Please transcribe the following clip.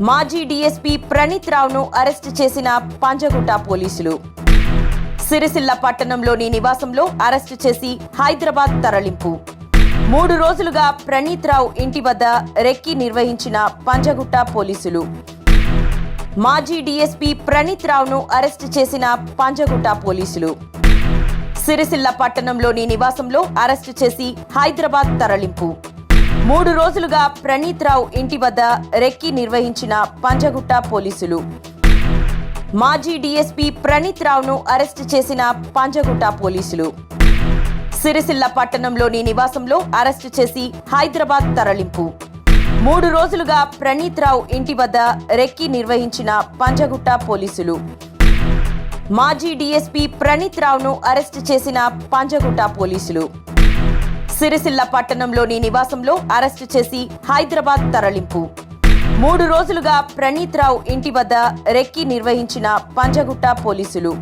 మాజీ డీఎస్పీ ప్రణీత్ రావును అరెస్టు చేసిన పంజగుట్ట పోలీసులు. సిరిసిల్ల పట్టణంలోని నివాసంలో అరెస్టు చేసి హైదరాబాద్ తరలింపు. మూడు రోజులుగా ప్రణీత్ రావు ఇంటి వద్ద రెక్కి నిర్వహించిన పంజగుట్ట పోలీసులు. మాజీ డీఎస్పీ ప్రణీత్ రావును అరెస్టు చేసిన పంజగుట్ట పోలీసులు. సిరిసిల్ల పట్టణంలోని నివాసంలో అరెస్టు చేసి హైదరాబాద్ తరలింపు. మూడు రోజులుగా ప్రణీత్ రావు ఇంటి వద్ద రెక్కి నిర్వహించిన పంజగుట్ట పోలీసులు. మాజీ డీఎస్పీ ప్రణీత్ రావును అరెస్ట్ చేసిన పంజగుట్ట పోలీసులు. సిరిసిల్ల పట్టణంలోని నివాసంలో అరెస్టు చేసి హైదరాబాద్ తరలింపు. మూడు రోజులుగా ప్రణీత్ రావు ఇంటి వద్ద రెక్కి నిర్వహించిన పంజగుట్ట పోలీసులు. మాజీ డీఎస్పీ ప్రణీత్ రావును అరెస్టు చేసిన పంజగుట్ట పోలీసులు. సిరిసిల్ల పట్టణంలోని నివాసంలో అరెస్టు చేసి హైదరాబాద్ తరలింపు. మూడు రోజులుగా ప్రణీత్ రావు ఇంటి వద్ద రెక్కి నిర్వహించిన పంజగుట్ట పోలీసులు.